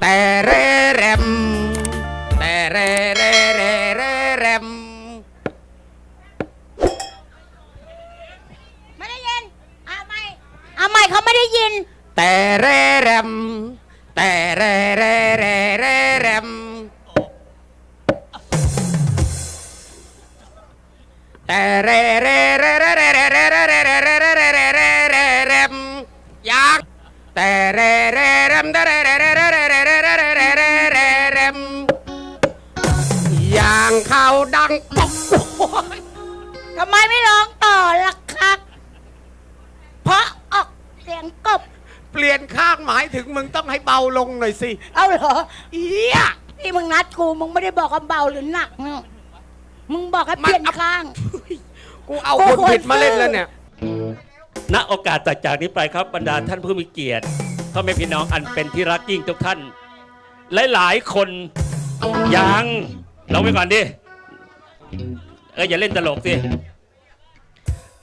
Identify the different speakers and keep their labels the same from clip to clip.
Speaker 1: แต่เรแรมแต่เรเรเรเรแรม
Speaker 2: ไม่ได้ยินอะไม่อะไม่เขาไม่ได้ยิน
Speaker 1: แต่เรแรมแต่เรเรเรเรแรมแต่เรเรเรเรเรเรเร
Speaker 2: ไมไม่ร้องต่อล่ะครับ เพราะออกเสียงกบ
Speaker 1: เปลี่ยนข้างหมายถึงมึงต้องให้เบาลงหน่อยสิ
Speaker 2: เอาเหรอ
Speaker 1: เอีย
Speaker 2: ที่มึงนัดกูมึงไม่ได้บอกว่าเบาหรือหนักเนอะมึงบอกให้เปลี่ยน
Speaker 1: มัน
Speaker 2: ข้าง
Speaker 1: กูเอาคนผิดมาเล่นแล้วเนี่ย
Speaker 3: ณโอกาสจากจากนี้ไปครับบรรดาท่านผู้มีเกียรติพ่อแม่พี่น้องอันเป็นที่รักยิ่งทุกท่าน หลายๆคนยังลองไปก่อนดิ เอออย่าเล่นตลกสิ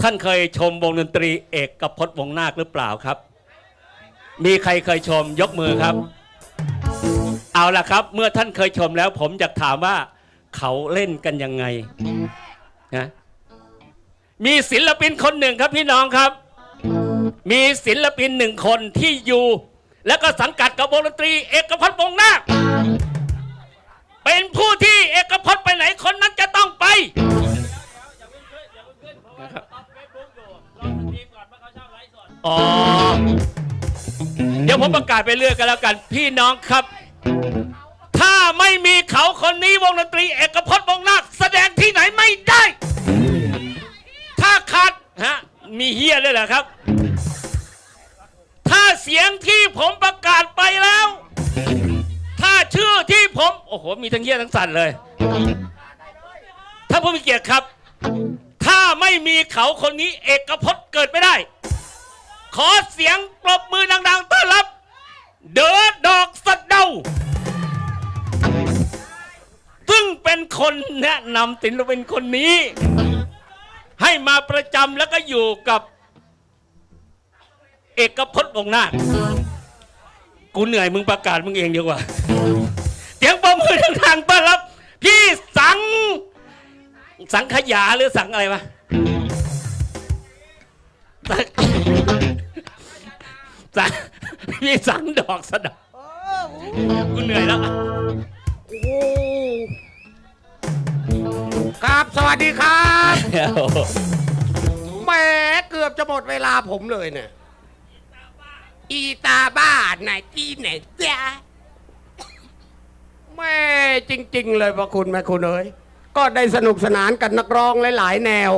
Speaker 3: ท่านเคยชมวงดนตรีเอกกับพจน์วงนาคหรือเปล่าครับ มีใครเคยชมยกมือครับ เอาล่ะครับ เมื่อท่านเคยชมแล้ว ผมอยากถามว่า เขาเล่นกันยังไงนะมีศิลปินคนหนึ่งครับพี่น้องครับ มีศิลปินหนึ่งคนที่อยู่ แล้วก็สังกัดกับวงดนตรี เอกพัฒน์วงนาคเป็นผู้ที่เอกพัฒน์ไปไหนคนนั้นจะต้องไป อ๋อ เดี๋ยวผมประกาศไปเรื่อยกันแล้วกัน พี่น้องครับ ถ้าไม่มีเขาคนนี้วงดนตรี เอกพัฒน์วงนาคแสดงที่ไหนไม่ได้ ถ้าขาดฮะมีเฮียเลยเหรอครับ ถ้าเสียงที่ผมประกาศไปแล้ว ถ้าชื่อที่ผม โอ้โห มีทั้งเฮียทั้งสันเลย ถ้าผู้มีเกียรติครับ ถ้าไม่มีเขาคนนี้เอกพจน์เกิดไม่ได้ ขอเสียงปรบมือดังๆต้อนรับ เดอดอกสะเดา ซึ่งเป็นคนแนะนำศิลปินคนนี้ ให้มาประจำแล้วก็อยู่กับ เอกพจน์วงศ์นาคกูเหนื่อยมึงประกาศมึงเองดีกว่า เสียงประมือทางๆต้อนรับ พี่สัง สังขยาหรือสังอะไรวะ สังสังพี่สังดอกสะเดากูเหนื่อยแล้ว
Speaker 1: โอ้ครับสวัสดีครับแหมเกือบจะหมดเวลาผมเลยเนี่ยอีตาบ้าไหนที่ไหนจ้าแม่จริง ๆ เลยพระคุณแม่คุณเอ้ยก็ได้สนุกสนานกันนักร้องหลาย ๆ แนว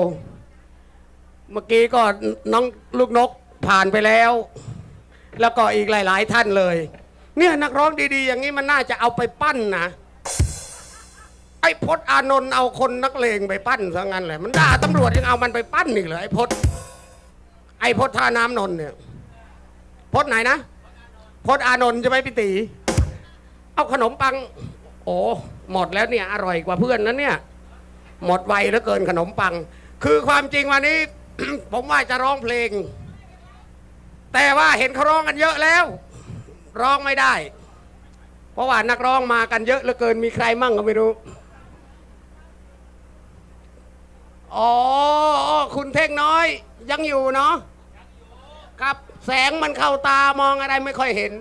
Speaker 1: เมื่อกี้ก็น้องลูกนกผ่านไปแล้ว แล้วก็อีกหลาย ๆ ท่านเลย เนี่ยนักร้องดีๆ อย่างนี้มันน่าจะเอาไปปั้นนะ ไอ้พจน์อานนท์เอาคนนักเลงไปปั้นซะงั้นแหละมันด่าตำรวจยังเอามันไปปั้นอีกเหรอไอ้พจน์ไอ้พจน์ท่าน้ำนนท์เนี่ยพจน์ไหนนะพจน์อานนท์ใช่ไหมพี่ตีเอาขนมปัง โอ้หมดแล้วเนี่ยอร่อยกว่าเพื่อนนะเนี่ย หมดไวเหลือเกินขนมปัง คือความจริงวันนี้ ผมว่าจะร้องเพลง แต่ว่าเห็นเขาร้องกันเยอะแล้ว ร้องไม่ได้ เพราะว่านักร้องมากันเยอะเหลือเกินมีใครมั่งก็ไม่รู้อ๋อคุณเท่งน้อย ยังอยู่เนาะครับแสงมันเข้าตามองอะไรไม่ค่อยเห็น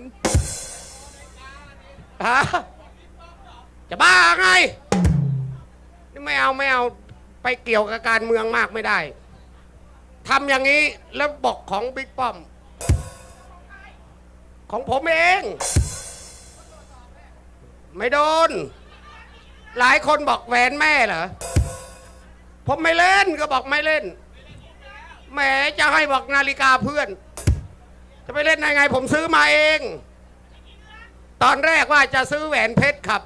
Speaker 1: ฮะจะบ้าไงนี่ไม่เอาไม่เอาไปเกี่ยวกับการเมืองมากไม่ได้ทำอย่างนี้แล้วบอกของบิ๊กป้อม ของผมเอง ไม่โดน หลายคนบอกแหวนแม่เหรอ ผมไม่เล่นก็บอกไม่เล่น แหมจะให้บอกนาฬิกาเพื่อน จะไปเล่นได้ไง ผมซื้อมาเอง ตอนแรกว่าจะซื้อแหวนเพชรขับ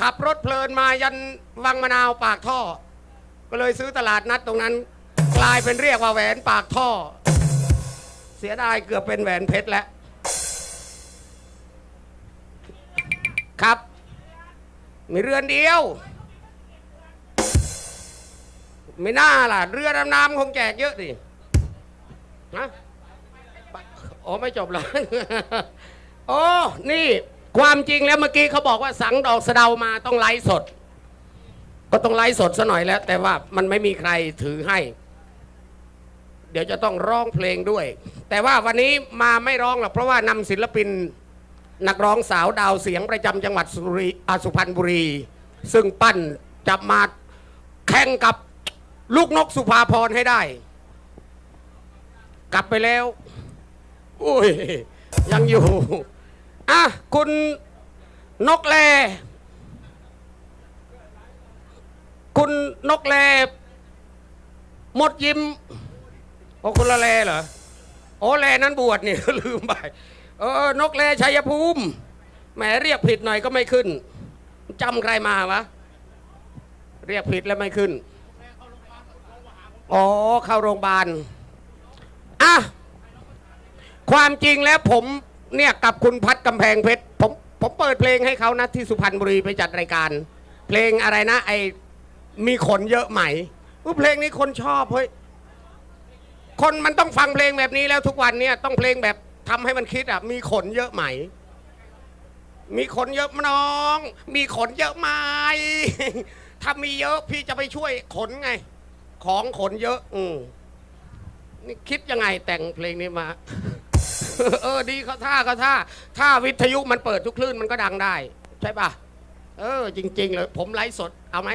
Speaker 1: ขับรถเพลินมายันวังมะนาวปากท่อ ก็เลยซื้อตลาดนัดตรงนั้น กลายเป็นเรียกว่าแหวนปากท่อ เสียดายเกือบเป็นแหวนเพชรแล้ว ครับ มีเรือนเดียว ไม่น่าล่ะ เรือดำน้ำคงแจกเยอะดิฮะอ๋อไม่จบหรอกโอ้นี่ความจริงแล้วเมื่อกี้เขาบอกว่าสังดอกสะเดามาต้องไลฟ์สด ก็ต้องไลฟ์สดซะหน่อยแล้ว แต่ว่ามันไม่มีใครถือให้ เดี๋ยวจะต้องร้องเพลงด้วย แต่ว่าวันนี้มาไม่ร้องหรอกเพราะว่านำศิลปิน นักร้องสาวดาวเสียงประจำจังหวัดสุริอ่าสุพรรณบุรี ซึ่งปั้นจะมาแข่งกับลูกนกสุภาพรให้ได้ กลับไปแล้วอุ้ยยังอยู่อะคุณนกแล คุณนกแลหมดยิ้มโอ้คุณละแลเหรอโอ้แลนั้นบวชนี่ลืมไป เออนกแลชัยภูมิแหมเรียกผิดหน่อยก็ไม่ขึ้นจำใครมาวะ เรียกผิดแล้วไม่ขึ้นอ๋อเข้าโรงพยาบาลอะความจริงแล้วผมเนี่ยกับคุณพัดกำแพงเพชรผมผมเปิดเพลงให้เขานะที่สุพรรณบุรีไปจัดรายการ เพลงอะไรนะ ไอมีขนเยอะไหม่เพลงนี้คนชอบเฮ้ยคนมันต้องฟังเพลงแบบนี้แล้วทุกวันเนี่ยต้องเพลงแบบ ทำให้มันคิดอะ มีขนเยอะไหม มีขนเยอะมน้อง มีขนเยอะไหม ถ้ามีเยอะพี่จะไปช่วยขนไง ของขนเยอะ อืมนี่คิดยังไงแต่งเพลงนี้มา เออ ดีเขาท่าเขาท่า ถ้าวิทยุมันเปิดทุกคลื่นมันก็ดังได้ ใช่ปะเออ จริง ๆ เลย ผมไลฟ์สด เอาไหม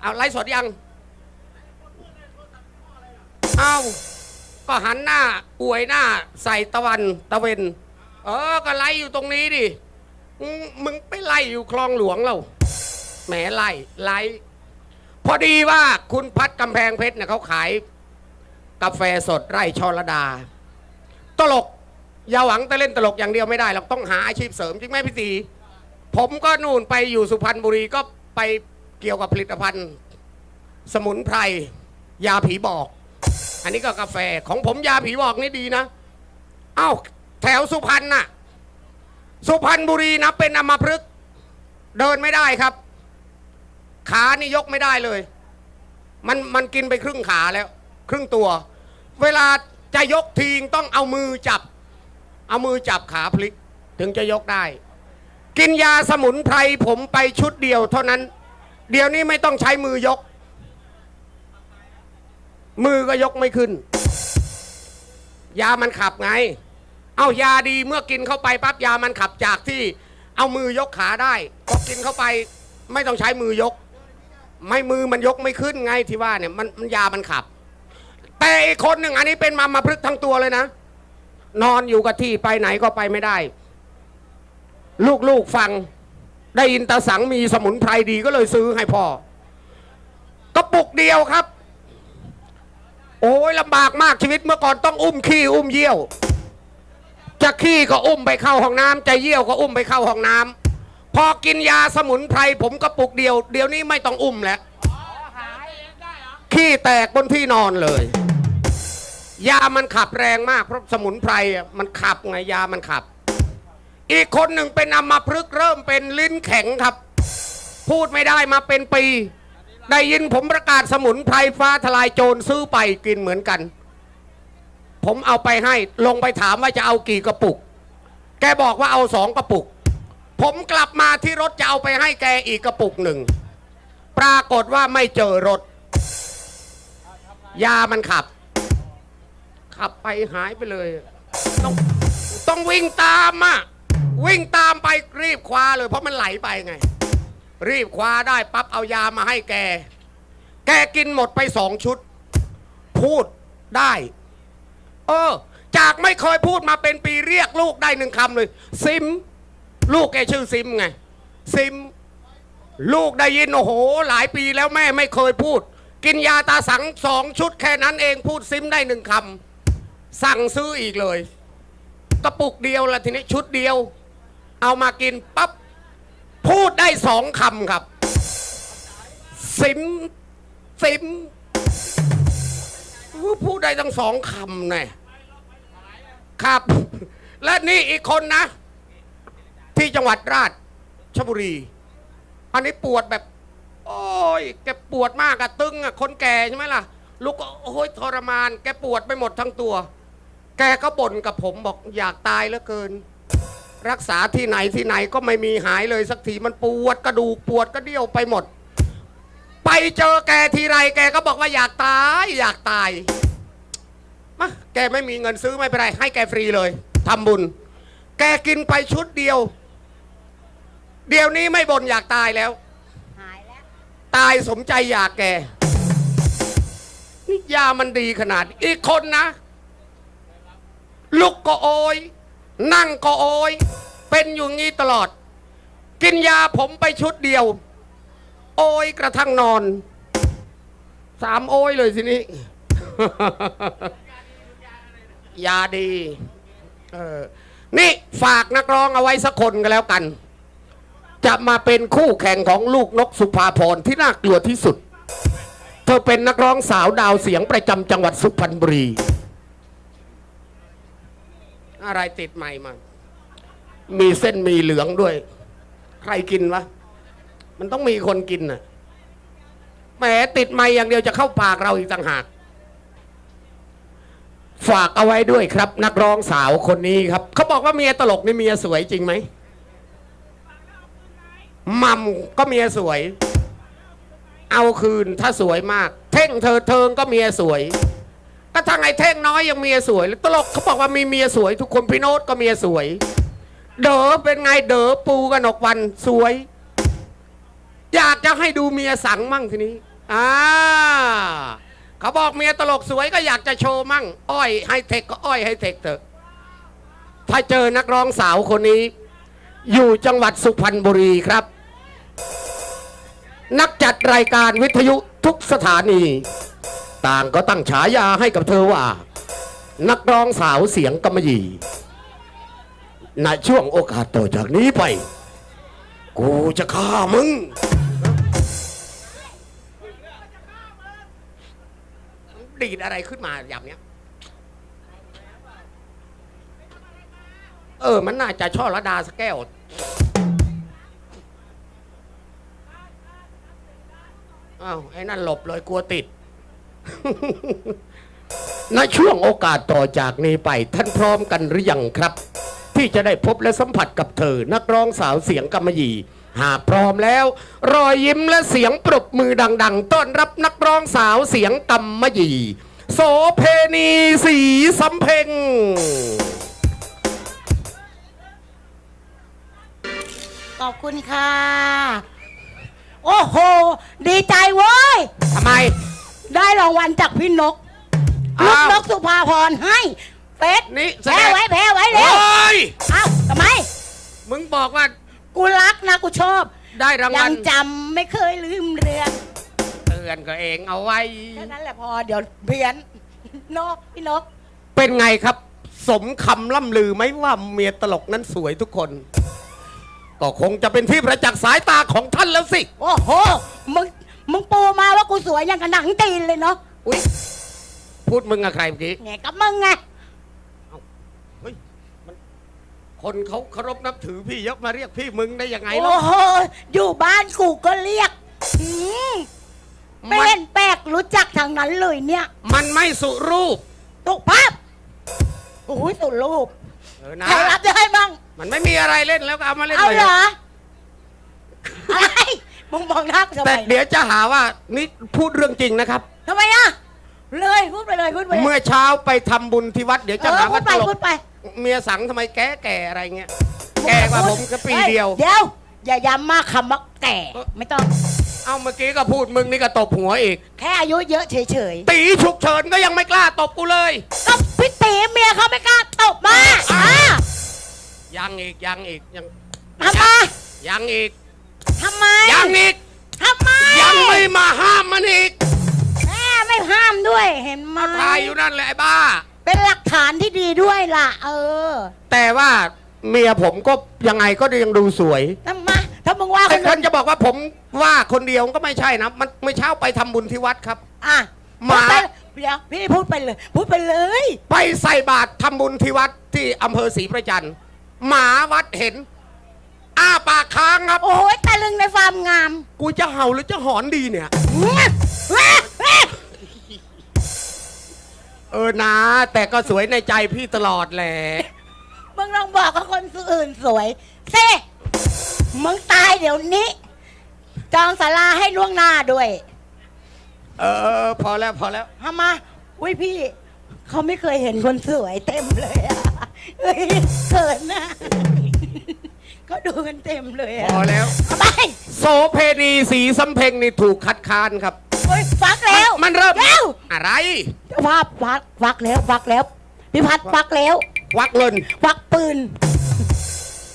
Speaker 1: เอาไลฟ์สดยัง เอา ก็หันหน้าอวยหน้าใส่ตะวันตะเวน เออ ก็ไล่อยู่ตรงนี้ดิมึงมึงไปไล่อยู่คลองหลวงเราแหมไล่ไล่พอดีว่าคุณพัดกำแพงเพชรเนี่ยเขาขาย กาแฟสดไร่ชลดา ตลก อย่าหวังแต่เล่นตลกอย่างเดียวไม่ได้เราต้องหาอาชีพเสริมจริงไหมพี่ตีผมก็นู่นไปอยู่สุพรรณบุรีก็ไปเกี่ยวกับผลิตภัณฑ์ สมุนไพรยาผีบอก อันนี้ก็กาแฟของผมยาผีบอกนี่ดีนะ เอ้า แถวสุพรรณน่ะ สุพรรณบุรีนะเป็นอัมพฤกษ์เดินไม่ได้ครับ ขานี่ยกไม่ได้เลย มันมันกินไปครึ่งขาแล้ว ครึ่งตัว เวลาจะยกทีงต้องเอามือจับ เอามือจับขาพลิก ถึงจะยกได้ กินยาสมุนไพรผมไปชุดเดียวเท่านั้น เดี๋ยวนี้ไม่ต้องใช้มือยก มือก็ยกไม่ขึ้น ยามันขับไง เอายาดีเมื่อกินเข้าไปปั๊บยามันขับจากที่ เอามือยกขาได้พอกินเข้าไป ไม่ต้องใช้มือยก ไม่มือมันยกไม่ขึ้นไงที่ว่าเนี่ยมันมันยามันขับ แต่อีกคนหนึ่งอันนี้เป็นมามาพลึกทั้งตัวเลยนะ นอนอยู่กับที่ไปไหนก็ไปไม่ได้ ลูกๆฟังได้ยินตาสังมีสมุนไพรดีก็เลยซื้อให้พ่อกระปุกเดียวครับ โอ้ยลำบากมากชีวิตเมื่อก่อนต้องอุ้มขี้อุ้มเยี่ยว จะขี้ก็อุ้มไปเข้าห้องน้ำจะเยี่ยวก็อุ้มไปเข้าห้องน้ำพอกินยาสมุนไพรผมกระปุกเดียว เดี๋ยวนี้ไม่ต้องอุ้มแล้วขี้แตกบนที่นอนเลย ยามันขับแรงมากเพราะสมุนไพรอะมันขับไงยามันขับ อีกคนหนึ่งเป็นอัมพฤกษ์เริ่มเป็นลิ้นแข็งครับ พูดไม่ได้มาเป็นปี ได้ยินผมประกาศสมุนไพรฟ้าทลายโจรซื้อไปกินเหมือนกัน ผมเอาไปให้ลงไปถามว่าจะเอากี่กระปุก แกบอกว่าเอาสองกระปุก ผมกลับมาที่รถจะเอาไปให้แกอีกกระปุกหนึ่ง ปรากฏว่าไม่เจอรถ ยามันขับ ขับไปหายไปเลย ต้องต้องวิ่งตามอะวิ่งตามไปรีบคว้าเลยเพราะมันไหลไปไง รีบคว้าได้ปั๊บเอายามาให้แก แกกินหมดไปสองชุด พูดได้ เออ จากไม่เคยพูดมาเป็นปีเรียกลูกได้หนึ่งคำเลย ซิม ลูกแกชื่อซิมไง ซิม ลูกได้ยินโอ้โห หลายปีแล้วแม่ไม่เคยพูด กินยาตาสังสองชุดแค่นั้นเองพูดซิมได้หนึ่งคำสั่งซื้ออีกเลย กระปุกเดียวละทีนี้ชุดเดียว เอามากินปั๊บ พูดได้สองคำครับซิมซิมอู้พูดได้ตั้งสองคำแน่ครับ และนี่อีกคนนะ ที่จังหวัดราชบุรี อันนี้ปวดแบบ โอ้ยแกปวดมากอะตึงอะคนแก่ใช่ไหมล่ะ ลูกก็โอ้ยทรมาน แกปวดไปหมดทั้งตัว แกก็บ่นกับผมบอกอยากตายเหลือเกิน รักษาที่ไหนที่ไหนก็ไม่มีหายเลยสักทีมันปวดกระดูกปวดกระเดี่ยวไปหมด ไปเจอแกทีไรแกก็บอกว่าอยากตายอยากตายมาแกไม่มีเงินซื้อไม่เป็นไร ให้แกฟรีเลยทำบุญ แกกินไปชุดเดียว เดี๋ยวนี้ไม่บ่นอยากตายแล้ว
Speaker 2: หายแล้ว
Speaker 1: ตายสมใจอยากแกนี่ยามันดีขนาด อีกคนนะลุกก็โอย นั่งก็โอยเป็นอยู่งี้ตลอด กินยาผมไปชุดเดียว โอยกระทั่งนอน สามโอยเลยสินี้ ยาดีเออนี่ฝากนักร้องเอาไว้สักคนก็แล้วกัน จะมาเป็นคู่แข่งของลูกนกสุภาพรที่น่ากลัวที่สุด เธอเป็นนักร้องสาวดาวเสียงประจำจังหวัดสุพรรณบุรี อะไรติดใหม่มา มีเส้นมีเหลืองด้วย ใครกินวะ มันต้องมีคนกินน่ะแหมติดไม่อย่างเดียวจะเข้าปากเราอีกต่างหาก ฝากเอาไว้ด้วยครับ นักร้องสาวคนนี้ครับ เขาบอกว่าเมียตลกนี่เมียสวยจริงไหมมัมก็เมียสวย เอาคืนถ้าสวยมาก เท่งเธอเทิงก็เมียสวย ก็ทางไอ้เท่งน้อยยังเมียสวยตลกเขาบอกว่ามีเมียสวย ทุกคนพี่โน้ตก็เมียสวย เด๋อเป็นไงเด๋อปูกนกวันสวย อยากจะให้ดูเมียสังมั่งทีนี้อ่าเขาบอกเมียตลกสวยก็อยากจะโชว์มั่ง อ้อยให้เทคก็อ้อยให้เทคเถอะ ถ้าเจอนักร้องสาวคนนี้ อยู่จังหวัดสุพรรณบุรีครับ นักจัดรายการวิทยุทุกสถานี ต่างก็ตั้งฉายาให้กับเธอว่า นักร้องสาวเสียงกำมะหยี่ณช่วงโอกาสต่อจากนี้ไป กูจะฆ่ามึง ดีดอะไรขึ้นมาอย่างเนี้ย เออ มันน่าจะช่อระดาสแก้ว อ้าว ไอ้นั่นหลบเลยกลัวติด ในช่วงโอกาสต่อจากนี้ไปท่านพร้อมกันหรือยังครับ ที่จะได้พบและสัมผัสกับเธอ นักร้องสาวเสียงกำมะหยี่หากพร้อมแล้ว รอยยิ้มและเสียงปรบมือดัง ๆ ต้อนรับนักร้องสาวเสียงกำมะหยี่โสเพณีสีสำเพ็ง
Speaker 2: ขอบคุณค่ะ โอ้โห ดีใจเว้ย
Speaker 1: ทำไม
Speaker 2: ได้รางวัลจากพี่นกลู
Speaker 1: อ้ากวน
Speaker 2: กสุภาพรให้เฟส
Speaker 1: นี่แส
Speaker 2: แพ้
Speaker 1: ดง
Speaker 2: ไว้แพ้ไว้
Speaker 1: โอ
Speaker 2: เร็ว้
Speaker 1: ย
Speaker 2: เอ้าทำไม
Speaker 1: มึงบอกว่า
Speaker 2: กูรักนะกูชอบ
Speaker 1: ได้ราง
Speaker 2: ยั
Speaker 1: วัล
Speaker 2: งจำไม่เคยลืมเรือน
Speaker 1: เตือนก็เองเอาไว้
Speaker 2: แค่นั้นแหละพอเดี๋ยวเพี้ยนนกพี่นก
Speaker 1: เป็นไงครับ สมคำล่ำลือไหมว่าเมียตลกนั้นสวยทุกคน ก็คงจะเป็นที่ประจักษ์สายตาของท่านแล้วสิ
Speaker 2: โอ้โห มึง มึงปูมาว่ากูสวยอย่างกับหนังจีนเลยเนาะ
Speaker 1: อุ้ยพูดมึงกับใครเมื่อกี้
Speaker 2: เนี่ยกับมึงไง
Speaker 1: เฮ้ยมันคนเขาเคารพนับถือพี่ยกมาเรียกพี่มึงได้ยังไง
Speaker 2: โอ้
Speaker 1: ล่ะ
Speaker 2: โหอยู่บ้านกูก็เรียกหืมไม่
Speaker 1: มัน
Speaker 2: เล่นแปลกรู้จักทางนั้นเลยเนี่ย
Speaker 1: มันไม่สุรูป
Speaker 2: ตุกภาพโอ้ยสุดรูป
Speaker 1: เออนะ
Speaker 2: ใครรับได้บ้าง
Speaker 1: มันไม่มีอะไรเล่นแล้วก็เอามาเล่น
Speaker 2: เอา
Speaker 1: เลย
Speaker 2: เหรออะไร มึงมองหน้ากูทำไม
Speaker 1: แต่เดี๋ยวจะหาว่านี่พูดเรื่องจริงนะครับ
Speaker 2: ทำไมอะ เลยพูดไปเลยพูดไปเลย
Speaker 1: เมื่อเช้าไปทำบุญที่วัดเดี๋ยว
Speaker 2: เอ
Speaker 1: จะ
Speaker 2: อ
Speaker 1: หา
Speaker 2: พู
Speaker 1: ว่า
Speaker 2: ด
Speaker 1: ต
Speaker 2: ไป
Speaker 1: ลก
Speaker 2: พูดไป
Speaker 1: เมียสังทำไมแก่แก่อะไรเงี้ย แก่กว่าผมก็ปีเดียว
Speaker 2: เดี๋ยว อย่าย้ำมากคำว่าแก่ไม่ต้อง
Speaker 1: เอาเมื่อกี้ก็พูดมึงนี่ก็ตบหัวอีก
Speaker 2: แค่อายุเยอะเฉย
Speaker 1: ตีฉุกเฉินก็ยังไม่กล้าตบกูเลย
Speaker 2: ๆก็พี่ตีเมียเขาไม่กล้าตบมาอะ
Speaker 1: ยังอีกยังอีกยัง
Speaker 2: ทำไม
Speaker 1: ยังอีก
Speaker 2: ทำไม
Speaker 1: ยังอีก
Speaker 2: ทำไม
Speaker 1: ยังไม่มาห้ามมันอีก
Speaker 2: แม่ไม่ห้ามด้วยเห็นไหม
Speaker 1: ตายอยู่นั่นแหละไอ้บ้า
Speaker 2: เป็นหลักฐานที่ดีด้วยล่ะ เออ
Speaker 1: แต่ว่าเมียผมก็ยังไงก็ยังดูสวย
Speaker 2: ทำไมถ้ามึงว่าค
Speaker 1: แต่
Speaker 2: น
Speaker 1: ค
Speaker 2: อื่
Speaker 1: น
Speaker 2: น
Speaker 1: จะบอกว่าผมว่าคนเดียวก็ไม่ใช่นะ มันเมื่อเช้าไปทำบุญที่วัดครับ
Speaker 2: อะ
Speaker 1: หมา
Speaker 2: พูดไปเดี๋ยวพี่พูดไปเลย พูดไปเลย
Speaker 1: ไปใส่บาตรทำบุญที่วัดที่อำเภอศรีประจันทร์หมาวัดเห็น อ้าปากค้างครับ
Speaker 2: โอ้ยตะลึงในความงาม
Speaker 1: กูจะเห่าหรือจะหอนดีเนี่ย เออนะ แต่ก็สวยในใจพี่ตลอดแหละ
Speaker 2: มึงลองบอกกับคนอื่นสวยเซ่มึงตายเดี๋ยวนี้ จองศาลาให้ล่วงหน้าด้วย
Speaker 1: เออเออพอแล้วพอแล้ว
Speaker 2: ทำมาอุ้ยพี่ เขาไม่เคยเห็นคนสวยเต็มเลยอะเฮ้ยเขินนะ เขาดูกันเต็มเลย
Speaker 1: พ
Speaker 2: อะ
Speaker 1: อแล้ว
Speaker 2: ทำไม
Speaker 1: โสเพณีสีสำเพ็งนี่ถูกคัดค้านครับ
Speaker 2: โอ้ยฟักแล้ว
Speaker 1: มันเริ่ม
Speaker 2: แล้ว
Speaker 1: อะไร
Speaker 2: ภาพฟักฟักแล้วฟักแล้วพี่พัดฟักแล้ว
Speaker 1: วักเงิน
Speaker 2: ฟักปืน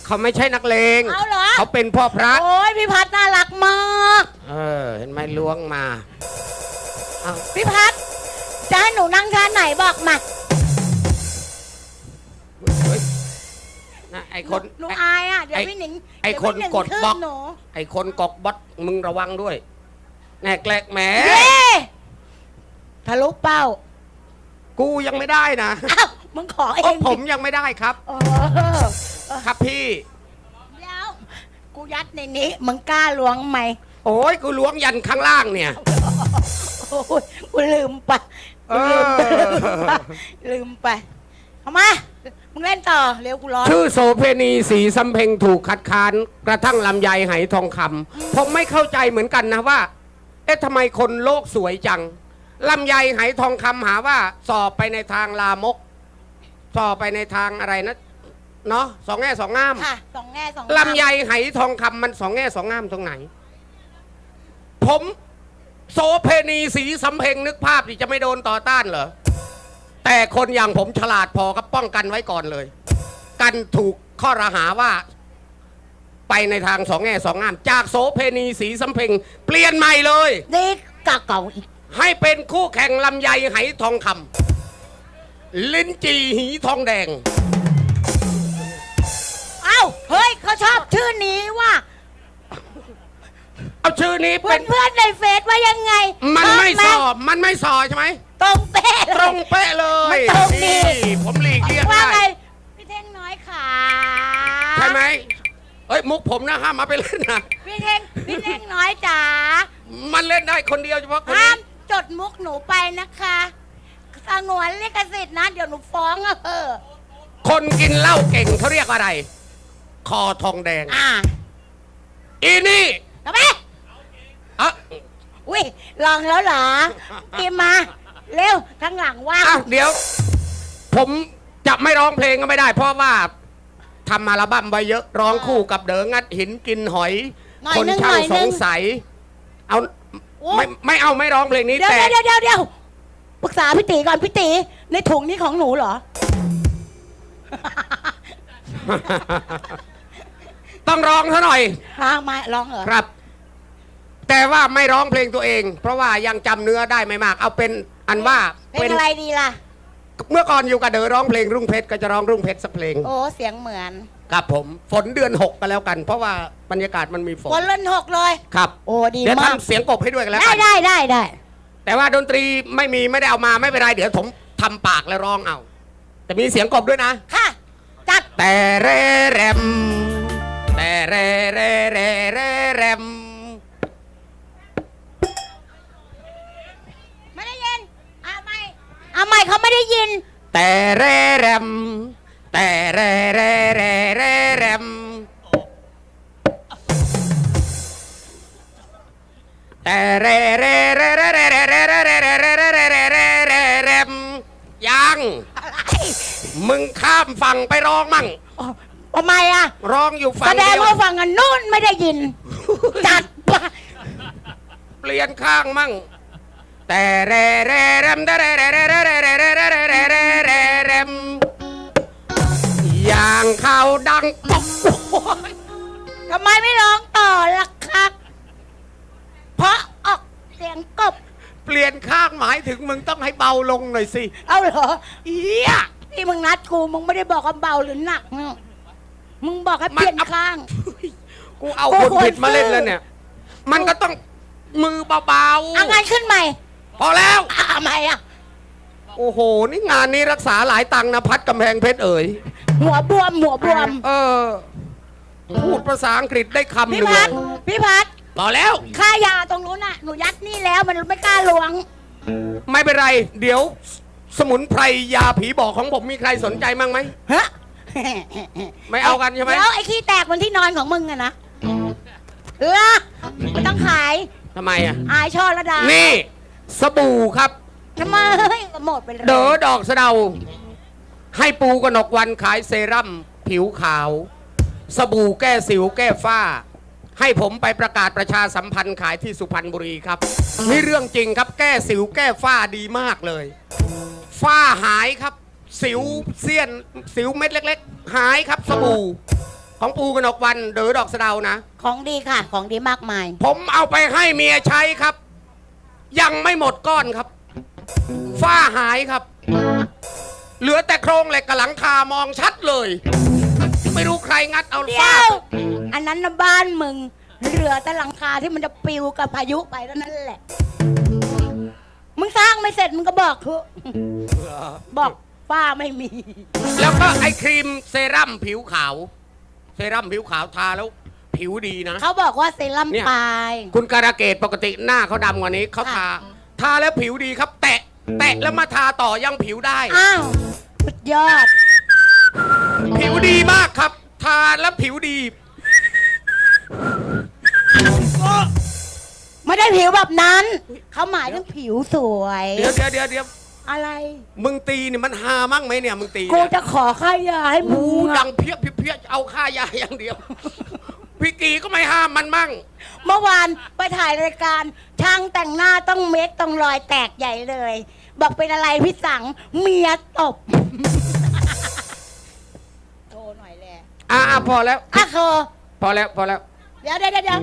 Speaker 1: เขาไม่ใช่นักเลง
Speaker 2: เอาเหรอ
Speaker 1: เขาเป็นพ่อพระ
Speaker 2: โอ้ยพี่พัดน่ารักมาก
Speaker 1: เออ เห็นไหมล้วงมาเอา
Speaker 2: พี่พัดจะให้หนูนั่งท่าไหนบอกมา
Speaker 1: เฮ้ย นะไอคน
Speaker 2: หนู
Speaker 1: ไอ้
Speaker 2: อายอะ เดี๋ยว
Speaker 1: ไอ้
Speaker 2: พี่หนิง
Speaker 1: ไอ้
Speaker 2: เยว
Speaker 1: คน
Speaker 2: พี่หง
Speaker 1: กด
Speaker 2: ขึ้น
Speaker 1: บล็อก
Speaker 2: หนู
Speaker 1: ไอคนกอกบอสมึงระวังด้วยแน่แกลกแหม
Speaker 2: เย้ทะลุเป้า
Speaker 1: กูยังไม่ได้นะ
Speaker 2: อ้าวมึงขอเอ
Speaker 1: โอ้
Speaker 2: ง
Speaker 1: ผมยังไม่ได้ครับ
Speaker 2: เออ
Speaker 1: ครับพี่
Speaker 2: เดี๋ยวกูยัดในนี้มึงกล้าล้วงไหม
Speaker 1: โอ้ยกูล้วงยันข้างล่างเนี่ย
Speaker 2: โอ้ยกูลืมไป
Speaker 1: เอ
Speaker 2: กูลืมไป
Speaker 1: อ
Speaker 2: ลืมไปเอามา มึงเล่นต่อเร็วกูร้อน
Speaker 1: ชื่อโสเพณีสีสำเพ็งถูกคัดค้านกระทั่งลำไยไหทองคำผมไม่เข้าใจเหมือนกันนะว่า เอ๊ะทำไมคนโลกสวยจังลำไยไหทองคำหาว่า สอบไปในทางลามก สอบไปในทางอะไรนะเนาะสองแง่สองงาม
Speaker 2: ค่ะสองแง่สอง
Speaker 1: ลำไยไหทองคำมันสองแง่สองงามตรงไหน ผมโสเพณีสีสำเพ็งนึกภาพที่จะไม่โดนต่อต้านเหรอ แต่คนอย่างผมฉลาดพอก็ป้องกันไว้ก่อนเลย กันถูกข้อรหาว่า ไปในทางสองแง่สองงาม จากโสเพณีสีสำเพ็งเปลี่ยนใหม่เลย
Speaker 2: ดีกะเก่าอีก
Speaker 1: ให้เป็นคู่แข่งลำไยไหทองคำลิ้นจีหีทองแดง
Speaker 2: เอ้า เฮ้ยเขาชอบชื่อนี้ว่า
Speaker 1: เอาชื่อนี้
Speaker 2: เพื่
Speaker 1: เป็
Speaker 2: อนน เพื่อนๆในเฟซว่ายังไง
Speaker 1: มันไม่
Speaker 2: ช
Speaker 1: ส
Speaker 2: บ
Speaker 1: อบมันไม่สอใช่ไหม
Speaker 2: ตรงเป๊ะ
Speaker 1: ตรงเป๊ะเลย
Speaker 2: มันตรงดี
Speaker 1: นี่ผมหลีกเลี่ยง
Speaker 2: ว่าไง
Speaker 1: ได้
Speaker 2: พี่เท่งน้อยขา
Speaker 1: ใช่ไหมเอ้ยมุกผมนะห้ามมาไปเล่นนะ
Speaker 2: พี่เท่งพี่เท่งน้อยจ๋า
Speaker 1: มันเล่นได้คนเดียวเฉพาะคน
Speaker 2: ห้า
Speaker 1: นี้
Speaker 2: มจดมุกหนูไปนะคะสงวนลิขสิทธิ์นะเดี๋ยวหนูฟ้องอะเออ
Speaker 1: คนกินเหล้าเก่งเขาเรียกอะไร คอทองแดง
Speaker 2: อ่า
Speaker 1: อีนี่
Speaker 2: ทำไม
Speaker 1: อะ
Speaker 2: อุ้ยลองแล้วเหรอพิมพ์มา เร็วทางหลังว่าง
Speaker 1: อะเดี๋ยว ผมจะไม่ร้องเพลงก็ไม่ได้ เพราะว่าทำอัลบั้มไว้เยอะร้องคู่กับเด๋องัดหินกินหอย
Speaker 2: หน่อย
Speaker 1: คน
Speaker 2: นึงห
Speaker 1: ช่า
Speaker 2: น่
Speaker 1: ง
Speaker 2: อย
Speaker 1: ส
Speaker 2: นึ
Speaker 1: ง
Speaker 2: ง
Speaker 1: สัย เอา
Speaker 2: โอ้
Speaker 1: ไม่ไม่เอาไม่ร้องเพลงนี้
Speaker 2: เดี๋ยว
Speaker 1: แต่
Speaker 2: เดี๋ยวเดี๋ยวเดี๋ยวปรึกษาพี่ตีก่อนพี่ตีในถุงนี้ของหนูเหรอ
Speaker 1: ต้องร้องซะหน่อย
Speaker 2: ฮะมาร้องเหรอ
Speaker 1: ครับ แต่ว่าไม่ร้องเพลงตัวเอง เพราะว่ายังจำเนื้อได้ไม่มาก เอาเป็น อันว่า
Speaker 2: เพลงอะไรดีล่ะ
Speaker 1: เมื่อก่อนอยู่กับเดอร้องเพลงรุ่งเพชรก็จะร้องรุ่งเพชรสักเพลง
Speaker 2: โอ้เสียงเหมือน
Speaker 1: ครับผมฝนเดือนหกก็แล้วกัน เพราะว่าบรรยากาศมันมีฝน
Speaker 2: คนเล่นหกเลย
Speaker 1: ครับ
Speaker 2: โอ้ดี
Speaker 1: เดี๋ยว
Speaker 2: มาก
Speaker 1: ทำเสียงกบให้ด้วยกันแล้ว
Speaker 2: ได้
Speaker 1: กัน
Speaker 2: ได้ได้ได้
Speaker 1: แต่ว่าดนตรีไม่มีไม่ได้เอามาไม่เป็นไรเดี๋ยวผมทำปากแล้วร้องเอา แต่มีเสียงกบด้วยนะ
Speaker 2: ค่ะ จัด
Speaker 1: แต่เรแรมแต่เรเรเรเรแรม
Speaker 2: ไม่ได้ยินอะไม่ อะไม่เขาไม่ได้ยิน
Speaker 1: แต่เรแรม แต่เรเรเรเรแรม แต่เรเรเรเรเรเรเรเรเรเรเรเรเรเรเรเรมยัง มึงข้ามฝั่งไปร้องมั่ง
Speaker 2: ทำไมอะ
Speaker 1: ร้องอยู่ฝั่ง
Speaker 2: แสด
Speaker 1: เดี
Speaker 2: ง
Speaker 1: ยว
Speaker 2: ว่าฝั่งอันนู้นไม่ได้ยิน จัดไป
Speaker 1: เปลี่ยนข้างมั่ง แต่เรเรเรมเรเรเรเรเรเรเรเรเรเรเรเรเรเรมอย่างเขาดังป๊อกโอ้ย
Speaker 2: ทำไมไม่ร้องต่อล่ะครับเพราะออกเสียงกบ
Speaker 1: เปลี่ยนข้างหมายถึงมึงต้องให้เบาลงหน่อยสิ
Speaker 2: เอาเหรอ
Speaker 1: เอี้ย
Speaker 2: ที่มึงนัดกูมึงไม่ได้บอกว่าเบาหรือหนักนะมึงบอกให้เปลี่ยน
Speaker 1: มัน
Speaker 2: ข้าง
Speaker 1: กูเอาคนผิดมาเล่นแล้วเนี่ย มันก็ต้องมือเบา
Speaker 2: เอางานขึ้นใหม่
Speaker 1: พอแล้ว
Speaker 2: อะทำไมอะ
Speaker 1: โอ้โห นี่งานนี้รักษาหลายตังค์นะพัดกำแพงเพชรเอ๋ย
Speaker 2: หัวบวมหัวบวม
Speaker 1: เออ พูดภาษาอังกฤษได้คำห
Speaker 2: พี่
Speaker 1: นึ่ง
Speaker 2: พั
Speaker 1: เล
Speaker 2: ด
Speaker 1: ย
Speaker 2: พี่พัด
Speaker 1: พอแล้ว
Speaker 2: ค่ายาตรงนู้นน่ะหนูยัดนี่แล้วมันไม่กล้าล้วง
Speaker 1: ไม่เป็นไร เดี๋ยว สมุนไพรยาผีบอกของผมมีใครสนใจมั่งไหม
Speaker 2: ฮะ
Speaker 1: ไม่เอากันใช่ไหม
Speaker 2: แล้วไอ้ขี้แตกบนที่นอนของมึงอะนะเออไม่ต้องขาย
Speaker 1: ทำไมอะ
Speaker 2: อายช่อระดา
Speaker 1: นี่ สบู่ครับ
Speaker 2: ทำไมก็หมดไปเลย
Speaker 1: เด๋อดอกสะเดา ให้ปูกนกวันขายเซรั่มผิวขาว สบู่แก้สิวแก้ฝ้า ให้ผมไปประกาศประชาสัมพันธ์ขายที่สุพรรณบุรีครับ นี่เรื่องจริงครับ แก้สิวแก้ฝ้าดีมากเลย ฝ้าหายครับ สิวเสี้ยน สิวเม็ดเล็ก ๆ หายครับสบู่ ของปูกนกวันเด๋อดอกสะเดานะ
Speaker 2: ของดีค่ะ ของดีมากมาย
Speaker 1: ผมเอาไปให้เมียใช้ครับ ยังไม่หมดก้อนครับ ฝ้าหายครับ เหลือแต่โครงเหล็กกับหลังคามองชัดเลย ไม่รู้ใครงัดเอา
Speaker 2: เดี๋
Speaker 1: ฝ้า
Speaker 2: ยว อันนั้นนะบ้านมึง เหลือแต่หลังคาที่มันจะปลิวกับพายุไปเท่านั้นแหละ มึงสร้างไม่เสร็จมึงก็บอกเถอะบอกฝ้าไม่มี
Speaker 1: แล้วก็ไอครีมเซรั่มผิวขาว เซรั่มผิวขาวทาแล้ว ผิวดีนะ
Speaker 2: เขาบอกว่าเซรั่ม
Speaker 1: เนี่ย
Speaker 2: ปลาย
Speaker 1: คุณการะเกดปกติหน้าเขาดำกว่านี้เขาทาทาแล้วผิวดีครับ แตะ แตะแล้วมาทาต่อยังผิวได้
Speaker 2: อ้าว สุดยอด
Speaker 1: ผิวดีมากครับ ทาแล้วผิวดี
Speaker 2: ไม่ได้ผิวแบบนั้น เขาหมายถึงผิวสวย
Speaker 1: เดี๋ยวเดี๋ยวเดี๋ยวเดี๋ยว
Speaker 2: อะไร
Speaker 1: มึงตีเนี่ยมันหามั่งไหมเนี่ยมึงตี
Speaker 2: กู
Speaker 1: เนี่ย
Speaker 2: จะขอค่ายาให้มึ
Speaker 1: หู
Speaker 2: ง
Speaker 1: ดั
Speaker 2: อะ
Speaker 1: งเพี้ยเพี้ยเพี้ยเอาค่ายาอย่างเดียว พี่กีก็ไม่ห้ามมันมั่ง
Speaker 2: เมื่อวานไปถ่ายรายการช่างแต่งหน้าต้องเม็ดต้องรอยแตกใหญ่เลย บอกเป็นอะไรพี่สังเมียตบ โทรหน่อยแหละ
Speaker 1: อ่าพอแล้ว
Speaker 2: อะโค
Speaker 1: พอแล้วพอแล้ว
Speaker 2: เดี๋ยวเดี๋ยวเดี๋ยว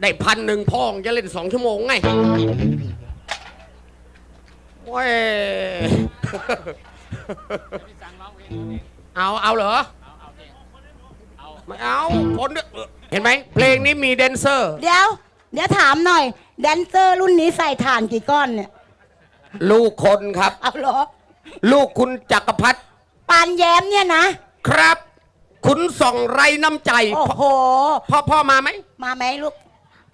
Speaker 1: ได้พันหนึ่งพ่องจะเล่นสองชั่วโมงไงโอ้ย เอาเอาเหรอ ไม่เอาผลเห็นไหมเพลงนี้มีแดนเซอร์
Speaker 2: เดี๋ยว เดี๋ยวถามหน่อย แดนเซอร์รุ่นนี้ใส่ถ่านกี่ก้อนเนี่ย
Speaker 1: ลูกคนครับ
Speaker 2: เอาเหรอ
Speaker 1: ลูกคุณจักรพัฒ
Speaker 2: ปานแย้มเนี่ยนะ
Speaker 1: ครับ คุณส่องไรน้ำใจ
Speaker 2: โอ้โห
Speaker 1: พ่อพ่อมาไหม
Speaker 2: มาไหมลูก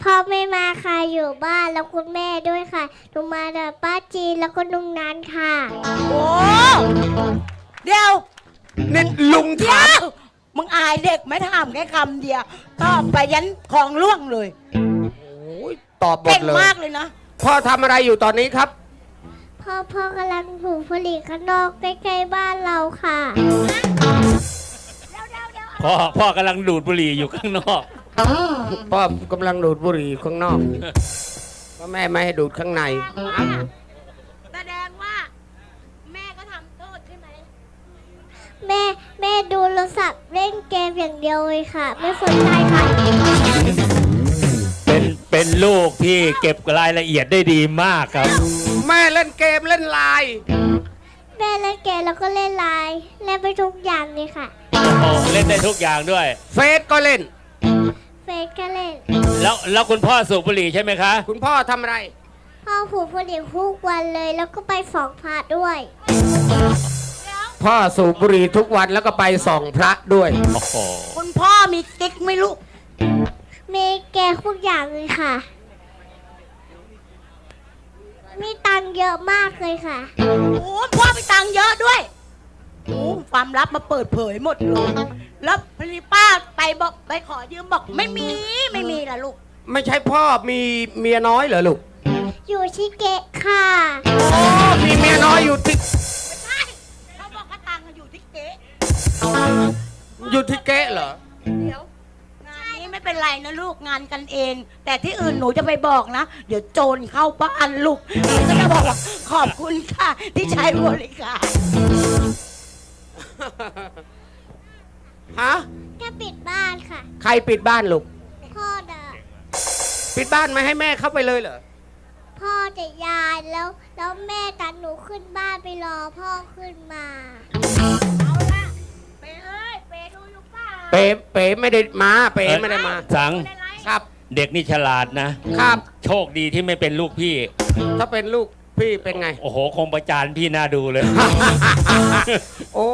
Speaker 4: พ่อไม่มาค่ะอยู่บ้านแล้วคุณแม่ด้วยค่ะหนูมากับป้าจีนแล้วก็ลุงนันค่ะ
Speaker 2: โอ้ เดี๋ยว
Speaker 1: นี่ลุง
Speaker 2: เดี๋
Speaker 1: ถายม
Speaker 2: ว มึงอายเด็กไหม่ถามแค่คำเดียวตอบไปยันของล่วงเลย
Speaker 1: โอ้ยตอบหม
Speaker 2: เก่
Speaker 1: ด
Speaker 2: ง
Speaker 1: เลย
Speaker 2: มากเลยนะ
Speaker 1: พ่อทำอะไรอยู่ตอนนี้ครับ
Speaker 4: พ่อพ่อกำลังผูกผลิตข้างนอกใกล้ๆบ้านเราค่ะ
Speaker 3: พ่อพ่อกำลังดูดบุหรี่อยู่ข้างนอก
Speaker 1: พ่อกำลังดูดบุหรี่ข้างนอกพ่อแม่ไม่ให้ดูดข้างใน
Speaker 2: แสดงว่า แม่ก็ทำโทษใช่ไหม
Speaker 4: แม่แม่ดูโทรศัพท์เล่นเกมอย่างเดียวเลยค่ะ ไม่สนใจค่ะ
Speaker 3: เป็นเป็นลูกที่เก็บรายละเอียดได้ดีมากครับ
Speaker 1: แม่เล่นเกมเล่นไลน์
Speaker 4: แม่เล่นเกมแล้วก็เล่นไลน์เล่นไปทุกอย่างเลยค่ะ
Speaker 3: โอ้เล่นได้ทุกอย่างด้วย
Speaker 1: เฟซก็เล่น
Speaker 4: เฟซก็เล่น
Speaker 3: แล้วแล้วคุณพ่อสูบบุหรี่ใช่ไหมคะ
Speaker 1: คุณพ่อทำอะไร
Speaker 4: พ่อผูกผลิตทุกวันเลย แล้วก็ไปสองพาด้วย
Speaker 1: พ่อสูบบุหรี่ทุกวันแล้วก็ไปส่องพระด้วย
Speaker 3: โอ้โห
Speaker 2: คุณพ่อมีกิ๊กไหม่ลูก
Speaker 4: มีแกทุกอย่างเลยค่ะ มีตังค์เยอะมากเลยค่ะ
Speaker 2: โอ้พ่อมีตังค์เยอะด้วยโอ้ความลับมาเปิดเผยหมดเลยแล้วพลีป้าไปบอกไปขอยืมบอกไม่มีไม่มีล่ะลูก
Speaker 1: ไม่ใช่พ่อมีเมียน้อยเหรอลูก
Speaker 4: อยู่ที่เกะค่ะ
Speaker 1: โอ้มีเมียน้อยอยู่ที่
Speaker 2: ไอยู่ที่เก๊ะ
Speaker 1: เหรอ
Speaker 2: เดี๋ยวงานนี้ไม่เป็นไรนะลูกงานกันเอง แต่ที่อื่นหนูจะไปบอกนะ เดี๋ยวโจรเข้าบ้านลูกหนูก็จะบอกว่าขอบคุณค่ะ ที่ใช้บริการ
Speaker 1: ฮะ
Speaker 4: แค่ปิดบ้านค่ะ
Speaker 1: ใครปิดบ้านลูก
Speaker 4: พ่อเดะ
Speaker 1: ปิดบ้านไม่ให้แม่เข้าไปเลยเหรอ
Speaker 4: พ่อจะยายแล้ว แล้วแม่กับหนูขึ้นบ้านไปรอพ่อขึ้นมา
Speaker 2: เปล่า
Speaker 1: เป๋เป๋ไม่ได้มา เป๋ไม่ได้มา
Speaker 3: สัง
Speaker 2: ไม่ได้ไลฟ์
Speaker 1: ครับ
Speaker 3: เด็กนี่ฉลาดนะ
Speaker 1: ครับ
Speaker 3: โชคดีที่ไม่เป็นลูกพี่
Speaker 1: ถ้าเป็นลูกพี่เป็นไง
Speaker 3: โอ้โห คงประจานพี่น่าดูเลย
Speaker 1: โอ้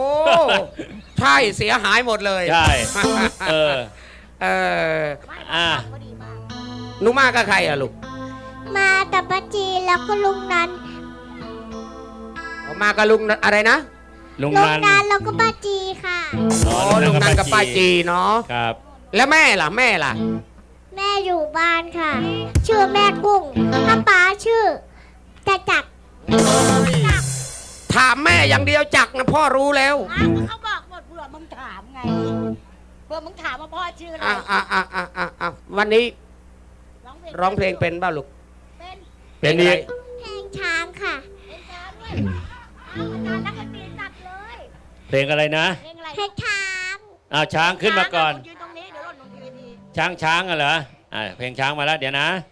Speaker 1: ใช่เสียหายหมดเลย
Speaker 3: ใช่ เออ
Speaker 1: เออ
Speaker 3: อะ
Speaker 2: พอดีมาก
Speaker 1: หนูมากับใครอะลูก
Speaker 4: มากับป้าจีนแล้วก็ลุงนัน
Speaker 1: อ๋อมากับลุงอะไรนะ
Speaker 3: ลุง
Speaker 4: ลุง
Speaker 3: นัน
Speaker 4: นันแล้วก็ป้าจีค่ะ
Speaker 1: อ๋อลุงนันกับป้าจีเนาะ
Speaker 3: ครับ
Speaker 1: แล้วแม่ล่ะแม่ล่ะ
Speaker 4: แม่อยู่บ้านค่ะ ชื่อแม่กุ้งถ้าป้าชื่อจะจักร
Speaker 1: ถามแม่อย่างเดียวจักนะพ่อรู้แล้ว
Speaker 2: อ้าวเขาบอกหมดเผื่อมึงถามไงเผื่อมึงถามว่าพ่อชื่ออะไร
Speaker 1: อะอะอะอะอะอะวันนี้
Speaker 2: ร้องเพลง
Speaker 1: ร้องเพลงเป็นบ้าลูก
Speaker 2: เป็น
Speaker 3: เป็นอีก
Speaker 4: เพลงช้างค่ะ
Speaker 2: เป็นช้างด้วยเอาอาจารย์นักดนตรีจัด เลย
Speaker 3: เพลงอะไรนะ
Speaker 2: เพลงอะไร
Speaker 4: เพลงช้าง
Speaker 3: อ้าวช้างขึ้นมาก่อน
Speaker 2: ยืนตรงนี้เดี๋ยวหล่นลงทีวี
Speaker 3: ช้างช้างอะเหรออ่าเพลงช้างมาแล้วเดี๋ยวนะ
Speaker 2: เ